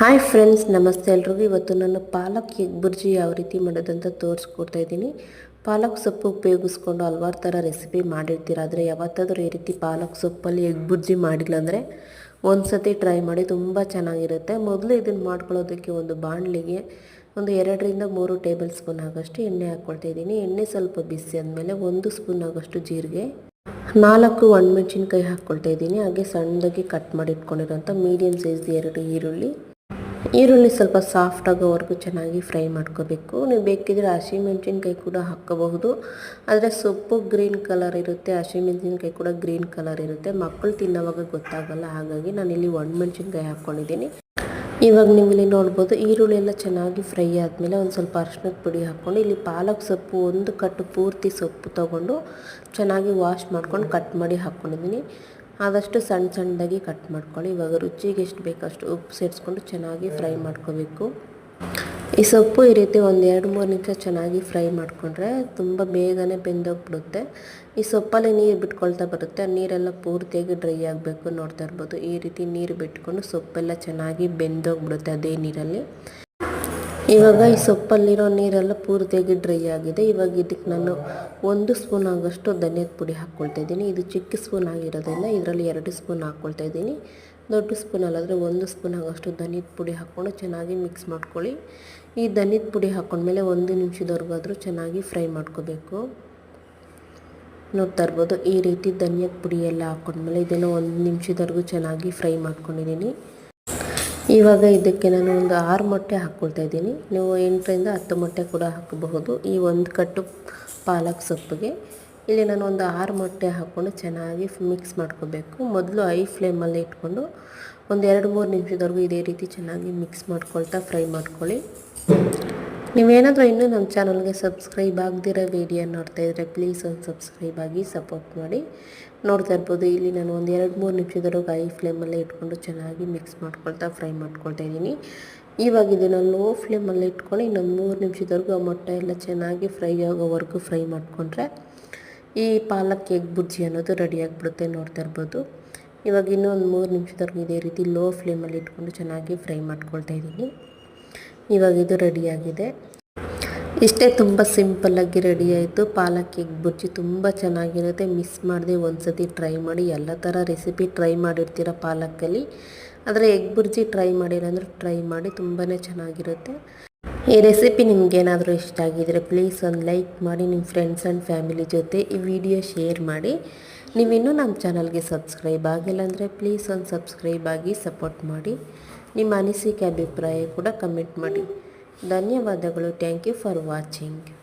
Hi friends ನಮಸ್ತೆ ಎಲ್ರಿಗೂ. ಇವತ್ತು ನಾನು ಪಾಲಕ್ ಎಗ್ ಬುರ್ಜಿ ಯಾವ ರೀತಿ ಮಾಡೋದಂತ ತೋರಿಸ್ಕೊಡ್ತಾ ಇದ್ದೀನಿ. ಪಾಲಕ್ ಸೊಪ್ಪು ಉಪಯೋಗಿಸ್ಕೊಂಡು ಹಲ್ವಾರು ಥರ ರೆಸಿಪಿ ಮಾಡಿರ್ತೀರ, ಆದರೆ ಯಾವತ್ತಾದರೂ ಈ ರೀತಿ ಪಾಲಕ್ ಸೊಪ್ಪಲ್ಲಿ ಎಗ್ ಬುರ್ಜಿ ಮಾಡಿಲ್ಲ ಅಂದರೆ ಒಂದು ಸತಿ ಟ್ರೈ ಮಾಡಿ ತುಂಬ ಚೆನ್ನಾಗಿರುತ್ತೆ. ಮೊದಲು ಇದನ್ನು ಮಾಡ್ಕೊಳ್ಳೋದಕ್ಕೆ ಒಂದು ಬಾಣಲಿಗೆ ಒಂದು ಎರಡರಿಂದ ಮೂರು ಟೇಬಲ್ ಸ್ಪೂನ್ ಆಗೋಷ್ಟು ಎಣ್ಣೆ ಹಾಕ್ಕೊಳ್ತಾ ಇದ್ದೀನಿ. ಎಣ್ಣೆ ಸ್ವಲ್ಪ ಬಿಸಿ ಆದಮೇಲೆ ಒಂದು ಸ್ಪೂನ್ ಆಗೋಷ್ಟು ಜೀರಿಗೆ, ನಾಲ್ಕು ಒಣಮೆಣಸಿನ್ಕಾಯಿ ಹಾಕ್ಕೊಳ್ತಾ ಇದ್ದೀನಿ. ಹಾಗೆ ಸಣ್ಣದಾಗಿ ಕಟ್ ಮಾಡಿ ಇಟ್ಕೊಂಡಿರೋಂಥ ಮೀಡಿಯಮ್ ಸೈಜ್ ಎರಡು ಈರುಳ್ಳಿ ಈರುಳ್ಳಿ ಸ್ವಲ್ಪ ಸಾಫ್ಟ್ ಆಗೋವರೆಗೂ ಚೆನ್ನಾಗಿ ಫ್ರೈ ಮಾಡ್ಕೋಬೇಕು. ನೀವು ಬೇಕಿದ್ರೆ ಹಸಿಮೆಣ್ಸಿನ್ಕಾಯಿ ಕೂಡ ಹಾಕ್ಕೋಬಹುದು. ಆದರೆ ಸೊಪ್ಪು ಗ್ರೀನ್ ಕಲರ್ ಇರುತ್ತೆ, ಹಸಿಮೆಣ್ಸಿನ್ಕಾಯಿ ಕೂಡ ಗ್ರೀನ್ ಕಲರ್ ಇರುತ್ತೆ. ಮಕ್ಕಳು ತಿನ್ನೋವಾಗ ಗೊತ್ತಾಗಲ್ಲ, ಹಾಗಾಗಿ ನಾನು ಇಲ್ಲಿ ಒಣಮೆಣ್ಸಿನ್ಕಾಯಿ ಹಾಕ್ಕೊಂಡಿದ್ದೀನಿ. ಇವಾಗ ನೀವು ಇಲ್ಲಿ ನೋಡ್ಬೋದು, ಈರುಳ್ಳಿ ಎಲ್ಲ ಚೆನ್ನಾಗಿ ಫ್ರೈ ಆದಮೇಲೆ ಒಂದು ಸ್ವಲ್ಪ ಅರ್ಶಿನದ ಪುಡಿ ಹಾಕ್ಕೊಂಡು, ಇಲ್ಲಿ ಪಾಲಕ್ ಸೊಪ್ಪು ಒಂದು ಕಟ್ಟು ಪೂರ್ತಿ ಸೊಪ್ಪು ತೊಗೊಂಡು ಚೆನ್ನಾಗಿ ವಾಶ್ ಮಾಡ್ಕೊಂಡು ಕಟ್ ಮಾಡಿ ಹಾಕ್ಕೊಂಡಿದ್ದೀನಿ. ಆದಷ್ಟು ಸಣ್ಣ ಸಣ್ಣದಾಗಿ ಕಟ್ ಮಾಡ್ಕೊಳ್ಳಿ. ಇವಾಗ ರುಚಿಗೆ ಎಷ್ಟು ಬೇಕಷ್ಟು ಉಪ್ಪು ಸೇರಿಸ್ಕೊಂಡು ಚೆನ್ನಾಗಿ ಫ್ರೈ ಮಾಡ್ಕೋಬೇಕು. ಈ ಸೊಪ್ಪು ಈ ರೀತಿ ಒಂದು ಎರಡು ಮೂರು ನಿಮಿಷ ಚೆನ್ನಾಗಿ ಫ್ರೈ ಮಾಡಿಕೊಂಡ್ರೆ ತುಂಬ ಬೇಗನೆ ಬೆಂದೋಗ್ಬಿಡುತ್ತೆ. ಈ ಸೊಪ್ಪಲ್ಲಿ ನೀರು ಬಿಟ್ಕೊಳ್ತಾ ಬರುತ್ತೆ. ನೀರೆಲ್ಲ ಪೂರ್ತಿಯಾಗಿ ಡ್ರೈ ಆಗಬೇಕು, ನೋಡ್ತಾ ಇರ್ಬೋದು. ಈ ರೀತಿ ನೀರು ಬಿಟ್ಕೊಂಡು ಸೊಪ್ಪೆಲ್ಲ ಚೆನ್ನಾಗಿ ಬೆಂದೋಗ್ಬಿಡುತ್ತೆ ಅದೇ ನೀರಲ್ಲಿ. ಇವಾಗ ಈ ಸೊಪ್ಪಲ್ಲಿರೋ ನೀರೆಲ್ಲ ಪೂರ್ತಿಯಾಗಿ ಡ್ರೈ ಆಗಿದೆ. ಇವಾಗ ಇದಕ್ಕೆ ನಾನು ಒಂದು ಸ್ಪೂನ್ ಆಗೋಷ್ಟು ಧನಿಯದ ಪುಡಿ ಹಾಕ್ಕೊಳ್ತಾ ಇದ್ದೀನಿ. ಇದು ಚಿಕ್ಕ ಸ್ಪೂನ್ ಆಗಿರೋದಿಲ್ಲ ಇದರಲ್ಲಿ ಎರಡು ಸ್ಪೂನ್ ಹಾಕ್ಕೊಳ್ತಾ ಇದ್ದೀನಿ. ದೊಡ್ಡ ಸ್ಪೂನಲ್ಲಾದರೆ ಒಂದು ಸ್ಪೂನ್ ಆಗೋಷ್ಟು ಧನಿಯದ ಪುಡಿ ಹಾಕ್ಕೊಂಡು ಚೆನ್ನಾಗಿ ಮಿಕ್ಸ್ ಮಾಡ್ಕೊಳ್ಳಿ. ಈ ಧನಿಯದ ಪುಡಿ ಹಾಕ್ಕೊಂಡ್ಮೇಲೆ ಒಂದು ನಿಮಿಷದವರೆಗೂ ಆದರೂ ಚೆನ್ನಾಗಿ ಫ್ರೈ ಮಾಡ್ಕೋಬೇಕು. ನೋಡ್ತಾ ಇರ್ಬೋದು ಈ ರೀತಿ ಧನಿಯದ ಪುಡಿ ಎಲ್ಲ ಹಾಕ್ಕೊಂಡ್ಮೇಲೆ ಇದನ್ನು ಒಂದು ನಿಮಿಷದವರೆಗೂ ಚೆನ್ನಾಗಿ ಫ್ರೈ ಮಾಡ್ಕೊಂಡಿದ್ದೀನಿ. ಇವಾಗ ಇದಕ್ಕೆ ನಾನು ಒಂದು ಆರು ಮೊಟ್ಟೆ ಹಾಕ್ಕೊಳ್ತಾ ಇದ್ದೀನಿ. ನೀವು ಎಂಟರಿಂದ ಹತ್ತು ಮೊಟ್ಟೆ ಕೂಡ ಹಾಕಬಹುದು. ಈ ಒಂದು ಕಟ್ಟು ಪಾಲಕ್ ಸೊಪ್ಪಿಗೆ. ಇಲ್ಲಿ ನಾನು ಒಂದು ಆರು ಮೊಟ್ಟೆ ಹಾಕ್ಕೊಂಡು ಚೆನ್ನಾಗಿ ಮಿಕ್ಸ್ ಮಾಡ್ಕೋಬೇಕು. ಮೊದಲು ಐ ಫ್ಲೇಮಲ್ಲಿ ಇಟ್ಕೊಂಡು ಒಂದು ಎರಡು ಮೂರು ನಿಮಿಷದವರೆಗೂ ಇದೇ ರೀತಿ ಚೆನ್ನಾಗಿ ಮಿಕ್ಸ್ ಮಾಡ್ಕೊಳ್ತಾ ಫ್ರೈ ಮಾಡ್ಕೊಳ್ಳಿ. ನೀವೇನಾದರೂ ಇನ್ನೂ ನಮ್ಮ ಚಾನಲ್ಗೆ ಸಬ್ಸ್ಕ್ರೈಬ್ ಆಗದಿರೋ ವಿಡಿಯೋ ನೋಡ್ತಾ ಇದ್ದರೆ ಪ್ಲೀಸ್ ಒಂದು ಸಬ್ಸ್ಕ್ರೈಬ್ ಆಗಿ ಸಪೋರ್ಟ್ ಮಾಡಿ. ನೋಡ್ತಾ ಇರ್ಬೋದು, ಇಲ್ಲಿ ನಾನು ಒಂದು ಎರಡು ಮೂರು ನಿಮಿಷದವರೆಗೂ ಐ ಫ್ಲೇಮಲ್ಲೇ ಇಟ್ಕೊಂಡು ಚೆನ್ನಾಗಿ ಮಿಕ್ಸ್ ಮಾಡ್ಕೊಳ್ತಾ ಫ್ರೈ ಮಾಡ್ಕೊಳ್ತಾ ಇದ್ದೀನಿ. ಇವಾಗ ಇದನ್ನು ಲೋ ಫ್ಲೇಮಲ್ಲಿ ಇಟ್ಕೊಂಡು ಇನ್ನೊಂದು ಮೂರು ನಿಮಿಷದವರೆಗೂ ಆ ಮೊಟ್ಟೆ ಎಲ್ಲ ಚೆನ್ನಾಗಿ ಫ್ರೈ ಆಗೋವರೆಗೂ ಫ್ರೈ ಮಾಡಿಕೊಂಡ್ರೆ ಈ ಪಾಲಕ್ ಎಗ್ ಬುಜ್ಜಿ ಅನ್ನೋದು ರೆಡಿ ಆಗಿಬಿಡುತ್ತೆ ನೋಡ್ತಾ ಇರ್ಬೋದು. ಇವಾಗ ಇನ್ನೂ ಒಂದು ಮೂರು ನಿಮಿಷದವರೆಗೂ ಇದೇ ರೀತಿ ಲೋ ಫ್ಲೇಮಲ್ಲಿ ಇಟ್ಕೊಂಡು ಚೆನ್ನಾಗಿ ಫ್ರೈ ಮಾಡ್ಕೊಳ್ತಾ ಇದ್ದೀನಿ. ಇವಾಗ ಇದು ರೆಡಿಯಾಗಿದೆ. ಇಷ್ಟೇ ತುಂಬ ಸಿಂಪಲ್ಲಾಗಿ ರೆಡಿ ಆಯಿತು. ಪಾಲಕ್, ಎಗ್, ಬುರ್ಜಿ ತುಂಬ ಚೆನ್ನಾಗಿರುತ್ತೆ. ಮಿಸ್ ಮಾಡದೆ ಒಂದು ಸತಿ ಟ್ರೈ ಮಾಡಿ. ಎಲ್ಲ ಥರ ರೆಸಿಪಿ ಟ್ರೈ ಮಾಡಿರ್ತೀರ ಪಾಲಕ್ಕಲ್ಲಿ. ಆದರೆ ಎಗ್, ಬುರ್ಜಿ ಟ್ರೈ ಮಾಡಿಲ್ಲ ಅಂದರೆ ಟ್ರೈ ಮಾಡಿ ತುಂಬಾ ಚೆನ್ನಾಗಿರುತ್ತೆ. ಈ ರೆಸಿಪಿ ನಿಮಗೇನಾದರೂ ಇಷ್ಟ ಆಗಿದರೆ ಪ್ಲೀಸ್ ಒಂದು ಲೈಕ್ ಮಾಡಿ. ನಿಮ್ಮ ಫ್ರೆಂಡ್ಸ್ ಆ್ಯಂಡ್ ಫ್ಯಾಮಿಲಿ ಜೊತೆ ಈ ವಿಡಿಯೋ ಶೇರ್ ಮಾಡಿ. ನೀವಿನ್ನೂ ನಮ್ಮ ಚಾನಲ್ಗೆ ಸಬ್ಸ್ಕ್ರೈಬ್ ಆಗಿಲ್ಲ ಅಂದರೆ ಪ್ಲೀಸ್ ಒಂದು ಸಬ್ಸ್ಕ್ರೈಬ್ ಆಗಿ ಸಪೋರ್ಟ್ ಮಾಡಿ. ನಿಮ್ಮ ಅನಿಸಿಕೆ ಅಭಿಪ್ರಾಯ ಕೂಡ ಕಮೆಂಟ್ ಮಾಡಿ. ಧನ್ಯವಾದಗಳು. Thank you for watching